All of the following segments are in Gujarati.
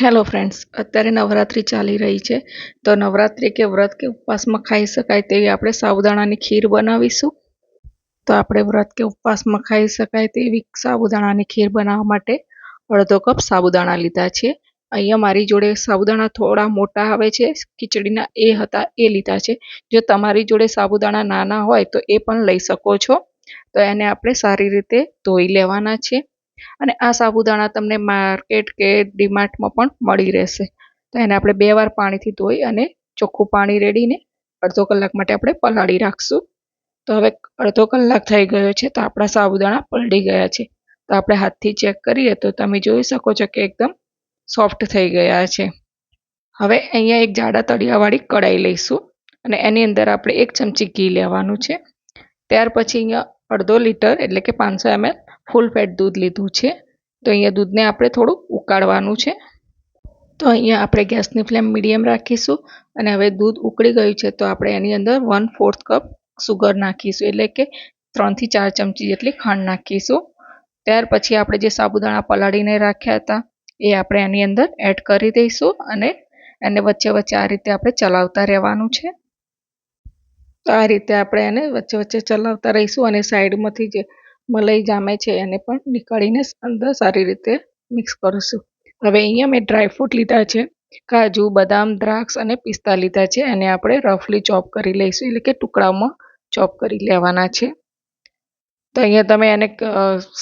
હેલો ફ્રેન્ડ્સ અત્યારે નવરાત્રિ ચાલી રહી છે. તો નવરાત્રિ કે વ્રત કે ઉપવાસમાં ખાઈ શકાય તેવી આપણે સાબુદાણાની ખીર બનાવીશું. તો આપણે વ્રત કે ઉપવાસમાં ખાઈ શકાય તેવી સાબુદાણાની ખીર બનાવવા માટે અડધો કપ સાબુદાણા લીધા છે અહીંયા મારી જોડે સાબુદાણા થોડા મોટા આવે છે, ખીચડીના એ હતા, એ લીધા છે. જો તમારી જોડે સાબુદાણા નાના હોય તો એ પણ લઈ શકો છો. તો એને આપણે સારી રીતે ધોઈ લેવાના છે. અને આ સાબુદાણા તમને માર્કેટ કે ડીમાર્ટમાં પણ મળી રહેશે. તો એને આપણે બે વાર પાણીથી ધોઈ અને ચોખ્ખું પાણી રેડીને અડધો કલાક માટે આપણે પલાળી રાખશું. તો હવે અડધો કલાક થઈ ગયો છે તો આપણા સાબુદાણા પલળી ગયા છે. તો આપણે હાથથી ચેક કરીએ તો તમે જોઈ શકો છો કે એકદમ સોફ્ટ થઈ ગયા છે. હવે અહીંયા એક જાડા તળિયાવાળી કઢાઈ લઈશું અને એની અંદર આપણે એક ચમચી ઘી લેવાનું છે. ત્યાર પછી અહીંયા અડધો લીટર એટલે કે પાંચસો એમએલ ફૂલ ફેટ દૂધ લીધું છે. તો અહીંયા દૂધને આપણે થોડું ઉકાળવાનું છે. તો અહીંયા આપણે ગેસની ફ્લેમ મીડિયમ રાખીશું અને હવે દૂધ ઉકળી ગયું છે તો આપણે એની અંદર વન ફોર્થ કપ સુગર નાખીશું એટલે કે ત્રણથી ચાર ચમચી જેટલી ખાંડ નાખીશું. ત્યાર પછી આપણે જે સાબુદાણા પલાળીને રાખ્યા હતા એ આપણે એની અંદર એડ કરી દઈશું અને એને વચ્ચે વચ્ચે આ રીતે આપણે ચલાવતા રહેવાનું છે. તો આ રીતે આપણે એને વચ્ચે વચ્ચે ચલાવતા રહીશું અને સાઈડમાંથી જે મલાઈ જામે છે એને પણ નીકાળીને અંદર સારી રીતે મિક્સ કરીશું. હવે અહીંયા મેં ડ્રાયફ્રૂટ લીધા છે, કાજુ, બદામ, દ્રાક્ષ અને પિસ્તા લીધા છે. એને આપણે રફલી ચોપ કરી લઈશું, એટલે કે ટુકડાઓમાં ચોપ કરી લેવાના છે. તો અહીંયા તમે એને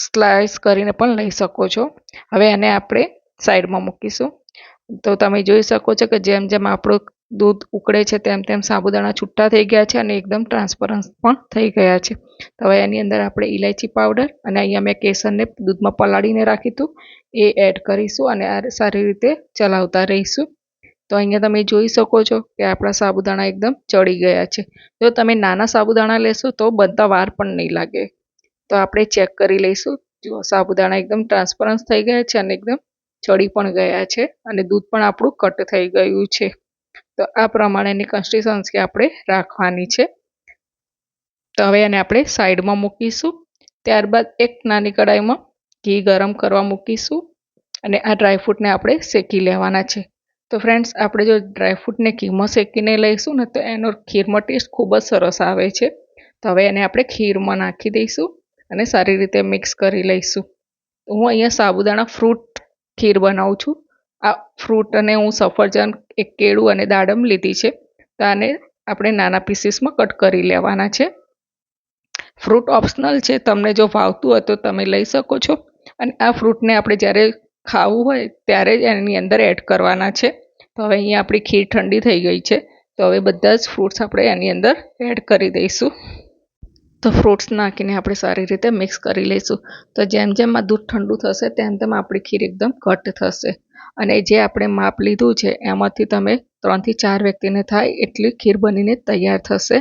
સ્લાઇસ કરીને પણ લઈ શકો છો. હવે એને આપણે સાઈડમાં મૂકીશું. તો તમે જોઈ શકો છો કે જેમ જેમ આપણું દૂધ ઉકળે છે, તેમ તેમ સાબુદાણા છૂટા થઈ ગયા છે અને એકદમ ટ્રાન્સપરન્સ પણ થઈ ગયા છે. તો હવે એની અંદર આપણે ઇલાયચી પાવડર અને અહીંયા મેં કેસરને દૂધમાં પલાળીને રાખ્યું હતું એ એડ કરીશું અને આ સારી રીતે ચલાવતા રહીશું. તો અહીંયા તમે જોઈ શકો છો કે આપણા સાબુદાણા એકદમ ચડી ગયા છે. જો તમે નાના સાબુદાણા લેશો તો બધા વાર પણ નહીં લાગે. તો આપણે ચેક કરી લઈશું. જો સાબુદાણા એકદમ ટ્રાન્સપરન્સ થઈ ગયા છે અને એકદમ ચડી પણ ગયા છે અને દૂધ પણ આપણું કટ થઈ ગયું છે. તો આ પ્રમાણેની કન્સિસ્ટન્સી આપણે રાખવાની છે. તો હવે એને આપણે સાઈડમાં મૂકીશું. ત્યારબાદ એક નાની કડાઈમાં ઘી ગરમ કરવા મૂકીશું અને આ ડ્રાયફ્રૂટને આપણે શેકી લેવાના છે. તો ફ્રેન્ડ્સ આપણે જો ડ્રાયફ્રૂટને ઘીમાં શેકીને લઈશું ને તો એનો ખીરમાં ટેસ્ટ ખૂબ જ સરસ આવે છે. તો હવે એને આપણે ખીરમાં નાખી દઈશું અને સારી રીતે મિક્સ કરી લઈશું. હું અહીંયા સાબુદાણા ફ્રૂટ ખીર બનાવું છું. આ ફ્રૂટ અને હું સફરજન એક કેળું અને દાડમ લીધી છે. તો આને આપણે નાના પીસીસમાં કટ કરી લેવાના છે. ફ્રૂટ ઓપ્શનલ છે. તમને જો ભાવતું હોય તો તમે લઈ શકો છો. અને આ ફ્રૂટને આપણે જ્યારે ખાવું હોય ત્યારે જ એની અંદર એડ કરવાના છે. તો હવે અહીંયા આપણી ખીર ઠંડી થઈ ગઈ છે. તો હવે બધા જ ફ્રૂટ્સ આપણે એની અંદર એડ કરી દઈશું. તો ફ્રૂટ્સ નાખીને આપણે સારી રીતે મિક્સ કરી લઈશું. તો જેમ જેમ આ દૂધ ઠંડુ થશે તેમ તેમ આપણી ખીર એકદમ ઘટ થશે. અને જે આપણે માપ લીધું છે એમાંથી તમે ત્રણથી ચાર વ્યક્તિને થાય એટલી ખીર બનીને તૈયાર થશે.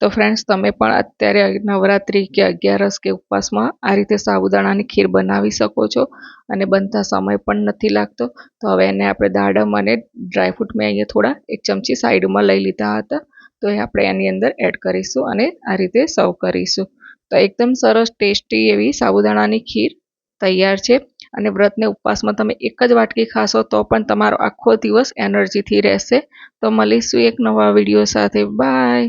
તો ફ્રેન્ડ્સ તમે પણ અત્યારે નવરાત્રિ કે અગિયારસ કે ઉપવાસમાં આ રીતે સાબુદાણાની ખીર બનાવી શકો છો અને બનતા સમય પણ નથી લાગતો. તો હવે એને આપણે દાડમ અને ડ્રાયફ્રૂટ મેં અહીંયા થોડા એક ચમચી સાઈડમાં લઈ લીધા હતા. તો એ આપણે એની અંદર એડ કરીશું અને આ રીતે સર્વ કરીશું. તો એકદમ સરસ ટેસ્ટી એવી સાબુદાણાની ખીર તૈયાર છે અને વ્રતને ઉપવાસમાં તમે એક જ વાટકી ખાશો તો પણ તમારો આખો દિવસ એનર્જીથી રહેશે. તો મળીશું એક નવા વીડિયો સાથે. બાય